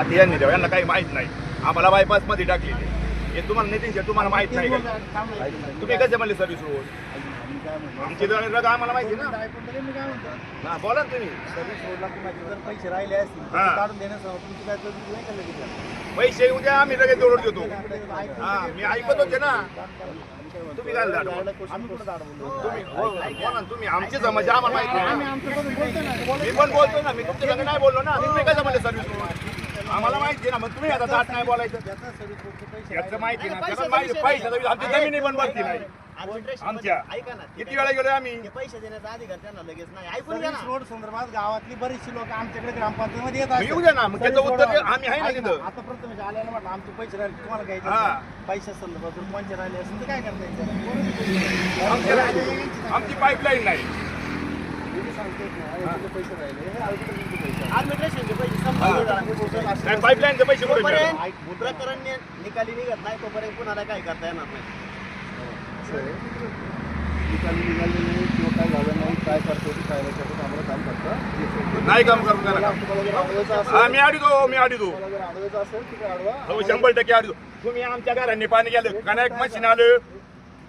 आता यांनी द्यावं यांना काही माहीत नाही. आम्हाला बायपासमध्ये टाकलेली. हे तुम्हाला नितीन शेठ तुम्हाला माहीत नाही का तुम्ही कसे म्हणले सर्व्हिस रोड? आमची जण रग आम्हाला माहिती ना. हा बोला ना तुम्ही. पैसे राहिले असतील हा. काढून देण्यासह तुमची काय चौकशी नाही केलं तिथं. पैसे उद्या आम्ही लगेच जोडून देतो. हा मी ऐकत होते ना. तुम्ही काय झालं? तुम्ही हो, तुम्ही. आमची समस्या आम्हाला माहिती मी पण बोलतो ना मी तुमच्या संग नाही बोललो ना. तुम्ही कसं म्हणले सर्व्हिस रोड? आम्हाला माहिती आहे ना मग तुम्ही आता दाट नाही बोलायचं. याचं माहिती ना पैशाचा त्याला माहिती पैशाचा. आमची जमिनी पण भरती नाही. आमच्या ऐका ना किती वेळा गेलोय आम्ही? पैसे देण्याचा अधिकार त्यांना लगेच नाही. ऐकून घ्या रोड संदर्भात गावातली बरीचशी लोक आमच्याकडे ग्रामपंचायतीमध्ये येत मग येऊ द्या ना, मग त्याचं उत्तर आम्ही आहे ना तिथं. आता प्रथमेश आल्यानं म्हटलं आमचे पैसे राहिले. तुम्हाला हा. असेल, पैशा संदर्भात कोणचे राहिले असेल तर काय करता येईल? आमची पाईपलाईन नाही पैसे राहिले आर्बिट्रेशनचे पैसे संपले नाही पाईपलाईनचे पैसे कुठे मिळाले? प्रकरण नि- निकाली निघत नाही तोपर्यंत कुणाला काय करता येणार नाही निकाली निघालेले किंवा काय झालं नाही काय करतो ते काय नाही करतो आम्हाला काम करता नाही काम करून आम्ही तुम्हाला जर अडवायचं हा मी आडी मी तुम्हाला जर अडवायचं असेल अडवा हो शंभर टक्के आडितो तुम्ही आमच्या घरांनी पाणी गेलं. कनेक्ट मशीन आलं.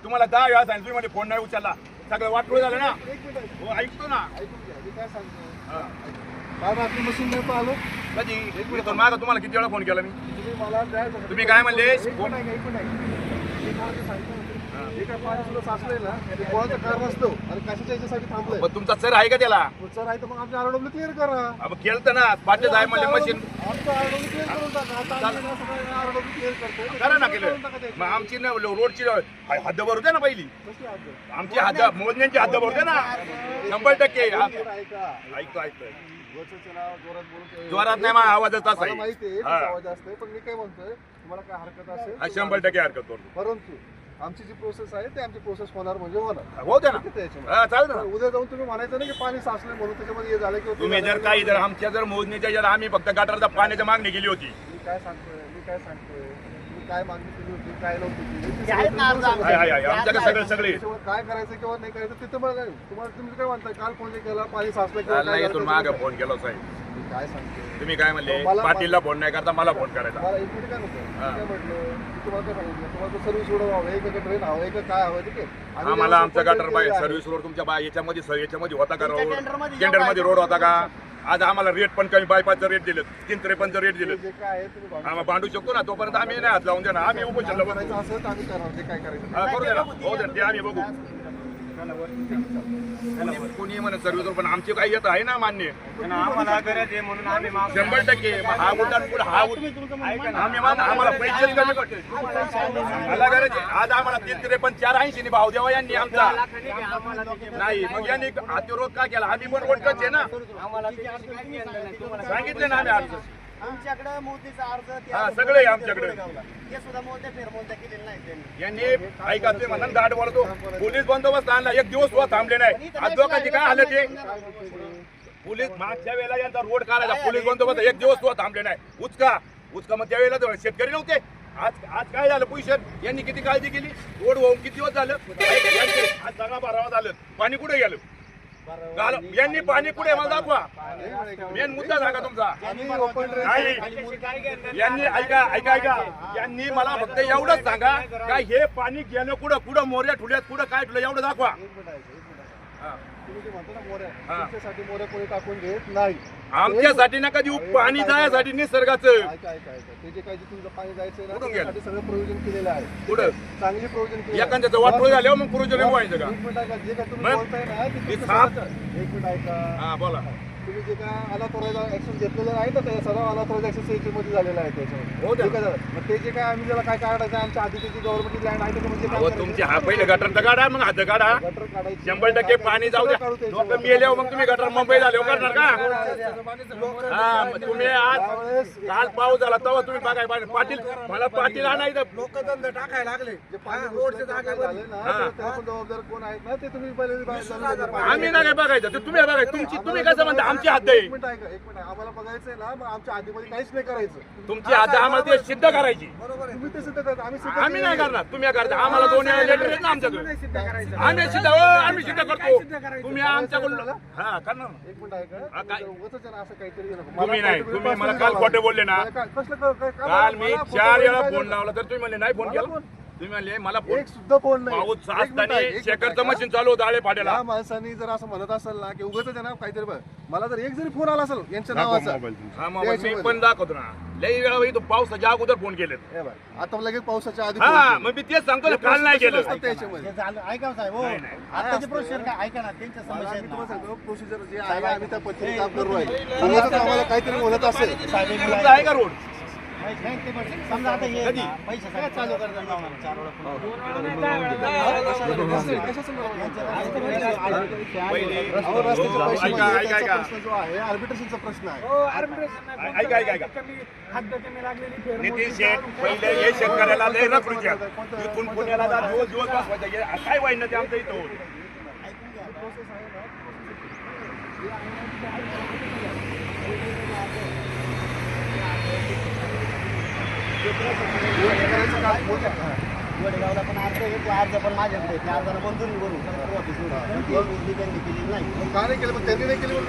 तुम्हाला दहा वेळा सांगितलं तुम्ही म्हणजे फोन नाही उचलला. सगळं वाटलं झालं ना? एक मिनिट. हो ऐकतो ना. ऐकून घ्या मी काय सांगतो? हा. काय बाकी मशीन नव्हतं आलो कधी? इथून मागं तुम्हाला किती वेळा फोन केला मी? तुम्ही मला तुम्ही काय म्हणले? एक एक. मी तुम्हाला ते सांगितलं होतं. जे काय पाणी सुद्धा साचलंय ना? ते कोणाचं कारण असतो? आणि कशाच्या याच्यासाठी थांबलंय? मग तुमचा सर आहे का त्याला? पुढचं आहे तर मग आमच्या आरडब्ल्यू क्लिअर करा. अब केलं तर ना पाचच आहे म्हणजे मशीन. आमचं आरडब्ल्यू क्लिअर करून टाका. आता आम्ही ना सगळं आरडब्ल्यू क्लिअर करतोय. करा ना केलं. करून टाका ते. मग आमची ना रोडची हद्द भरू द्या ना पहिली. कसली हद्द? आमची हद्द मोजण्यांची हद्द भरू द्या ना. शंभर टक्के. हा. ऐकतो ऐकतो वरचं चला, जोरात नाही मग आवाजच असा मला माहिती आहे आहे तुमचा हा. आवाज असतोय पण मी काय म्हणतोय तुम्हाला काय हरकत असेल हा, शंभर टक्के हरकत करतो परंतु आमची जी प्रोसेस आहे ते आमची प्रोसेस होणार म्हणजे होणार हो द्या ना. हा, चालेल ना उद्या जाऊन तुम्ही म्हणायचं नाही की पाणी साचलंय म्हणून त्याच्यामध्ये हे झालं किंवा ते तुम्ही झालं. जर काही जर आमच्या जर मोजणीच्या जर आम्ही फक्त गटारचा पाण्याची मागणी केली होती मी काय सांगतोय मी काय सांगतोय तुम्ही काय मागणी केली होती काय नव्हती केली ते ते आहेत ना सगळं अर्ज तुम्ही आहे, सांगा. आहे, आहे. आमच्याकडे सगळे सगळे त्याच्यावर काय करायचं किंवा नाही करायचं तिथं मला काय तुम्हाला तुम्ही काय म्हणताय काल फोन केला पाणी साचलं किंवा काय झालं? फोन केला साहेब मी काय तुम्ही काय म्हणले? मला- पाटीलला फोन नाही करता मला फोन करायचा. मला काय नको मी हा. काय म्हटलं? मी तुम्हाला काय सांगितलं? तुम्हाला सर्व्हिस रोड हवं आहे का ट्रेन हवं आहे का काय हवं आहे? ठीक आहे आम्ही आम्हाला आमचा गटर पाहिजे केलेलं आहे, सर्व्हिस रोड तुमच्या बा याच्यामध्ये सर याच्यामध्ये होता का रोड टेंडरमध्ये टेंडरमध्ये रोड होता का? आज आम्हाला रेट पण कमी बायपासचं रेट दिलं तीन त्रेपन्नचं रेट दिलं. जे काय आहे तुम्ही भांडू आम्हाला भांडू शकतो ना तोपर्यंत आम्ही नाही हात लावून देणार. आम्ही उपोषणला शकता. बसू. करायचं असेल तर आम्ही करणार जे काय करायचं. हा, करू दे ना. हो दे ते आम्ही बघू. कोणी- कोणी रोड पण आमचे काही येत आहे ना मान्य. आम्हाला गरज आहे म्हणून आम्ही मागतो. शंभर टक्के. मग हा उड्डाण पुढे हा ऐका ना. आम्ही मान आम्हाला पैसे कमी पडते मला गरज आहे. आज आम्हाला तीन त्रेपन्न चार ऐंशी भाव द्यावा यांनी आमचा. नाही मग यांनी अतिरोध का केला? आम्ही पण वोटच आहे ना. आम्हाला सांगितलं ना आम्ही आज आमच्याकडे मोदीचा अर्ज ते हा, सगळे आहे आमच्याकडे. गोरेगावला. ते सुद्धा मोदे फेरमोदे केलेले नाही त्यांनी. यांनी ऐका ते म्हणा दाट बोलतो पोलीस बंदोबस्त आणला. एक दिवस सुद्धा थांबले नाही. आज लोकांची काय हालत आहे? पोलीस मागच्या वेळेला यांचा रोड काढायचा. पोलीस बंदोबस्त एक दिवस सुद्धा थांबले नाही. उचका. उचका मग त्यावेळेला तर शेतकरी नव्हते. आज आज काय झालं? पोझिशन यांनी किती काळजी केली? रोड होऊन किती दिवस झालं? आज दगा बारावा झालं. पाणी कुठे गेलं? घाल- यांनी पाणी कुठे मला दाखवा. मेन मुद्दा सांगा तुमचा. नाही. यांनी ऐका ऐका ऐका. यांनी मला फक्त एवढंच सांगा काय हे पाणी गेलं कुठं? कुठं मोऱ्या ठुल्यात? कुठं काय ठुलं? एवढं दाखवा. हा. तुम्ही जे म्हणता ना मोऱ्या हा. तुमच्यासाठी मोऱ्या कोणी टाकून घेत नाही आमच्यासाठी ना कधी पाणी जायसाठी निसर्गाचं ऐका ऐका ऐका ते जे काही जे तुमचं पाणी जायचं ना कुठून गेलं? त्यासाठी सगळं प्रोव्हिजन केलेलं आहे कुठं चांगली प्रोव्हिजन केलेलं आहे. एखाद्याचं वाटोळ झाल्यावर मग पुरुष व्हायचं का एक मिनिट ऐका जे काय तुम्ही मग? बोलताय ना ते हे तुमचं साप- स्वतःचं- एक मिनिट ऐका हा बोला तुम्ही जे काय अनाथोरायझ ऍक्शन घेतलेलं आहे ना ते सर्व अनाथोरायझ ऍक्शन सेक्शनमध्ये झालेलं आहे त्याच्यामध्ये हो द्या. ठीक आहे दादा? मग ते जे काय आम्ही ज्याला काय काढायचं आहे, आमच्या आधीची जी गव्हर्नमेंट लँड आहे त्याच्यामध्ये काय अहो करायचं? तुमचे हा पहिले गटरचा काढा मग हात काढा गटर काढायची शंभर टक्के पाणी जाऊ द्या काढू लोक त्याच्यावर. मेल्यावर मग तुम्ही गटर मुंबई झाले करणार का हा मग तुम्ही आज काल पाऊस झाला तेव्हा तुम्ही बघाय पाहिजे पाटील मला पाटील आणायचं लोकधंदे टाकायला लागले जे पाणी जागेवर झाले ना हा. तर त्याला पण जबाबदार कोण आहेत ना ते तुम्ही पहिले बाहेर. आम्ही नाही काय बघायचं ते तुम्ही बघाय तुमची तुम्ही कसं आमची हद्द आहे एक मिनिट ऐका एक मिनिट. आम्हाला बघायचंय ना मग आमच्या आधीमध्ये काहीच नाही करायचं. तुमची हद्द आम्हाला ते सिद्ध करायची. तुम्ही ते सिद्ध करता आम्ही सिद्ध आम्ही नाही. करणार. तुम्ही करता. आम्हाला दोन लेटर आहेत ना आमच्याकडे. आम्ही सिद्ध हो, आम्ही सिद्ध करतो. तुम्ही आमच्याकडून हा करणार ना. एक मिनिट ऐका. हा, काय? उगाचच आहे ना असं काहीतरी हे नको. तुम्ही नाही. काहीतरी तुम्ही मला काल. खोटे बोलले ना. मला काय- कसलं काय- काय- काय- काल मी मला चार वेळा फोन लावला तर तुम्ही म्हणले नाही फोन मला केला? फोन- तुम्ही म्हणले मला फोन एक सुद्धा फोन नाही. पाऊस एक मिनिट असताना आहे, एक मिनिट. शेकरचं आहे. मशीन चालू होतं आळे या माणसाने जर असं म्हणत असेल ना की उगाच आहे ना काहीतरी बघ मला जर एक जरी फोन आला असेल यांच्या नावाचा हा मग मी पण दाखवतो ना. लई वेळा इथं पावसाच्या अगोदर फोन केले हे बघ, आता लगेच पावसाच्या आधी हा केला. मग मी तेच सांगतो ना हे काल नाही केलं. असतात त्याच्यामध्ये. हे झालं ऐका साहेब हो. नाही, नाही. आताची प्रोसिजर काय ऐका ना त्यांच्या मला समस्या मी आहेत तुम्हाला ना. सांगतो प्रोसिजर जे आहे आम्ही त्या पद्धतीने काम करू उगाच आम्हाला काहीतरी बोलत असेल. तुमचं आहे का रोड. समजा आता हे पैसे सगळं चालू चार वेळा हो. जो आहे. आर्बिट्रेशनचा प्रश्न आहे. हो नितीन शेठ पहिले हे शेतकऱ्याला लय नकरूच्या इथून पुण्याला जा दिवस दिवस बसवायचं. काय वाईट ते आमच्या इथं होत. काम पण अर्ज आहे, अर्ज पण माझ्याकडे त्या अर्जाला मंजुरी ते त्यांनी नाही का नाही केलं मग त्यांनी नाही केली मग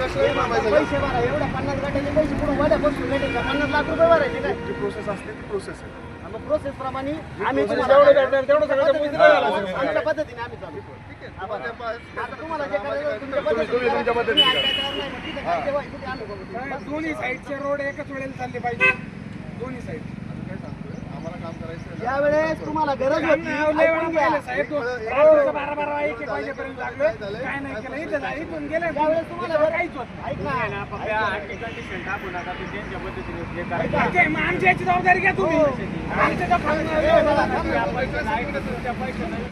पैसे भरा एवढ्या पन्नास गाड्याचे पैसे पुढे वाड्यापासून बसून पन्नास लाख रुपये भरायचे काय जी प्रोसेस असते ती प्रोसेस आहे मग प्रोसेस प्रमाणे आम्ही जेवढं तेवढं सगळं पद्धतीने आमच्या पद्धतीने आम्ही चालू आहे आता तुम्हाला जे करायचं तुमच्या पद्धतीने दोन्ही साईडचे रोड एकच वेळेला चालले पाहिजे दोन्ही साईड आम्हाला काम करायचं आहे ना. यावेळेस तुम्हाला गरज होती ऐकून घ्या. तुम्हाला गरज-. ऐक. ना आमची याची जबाबदारी घ्या तुम्ही. आमच्या हे. पैसे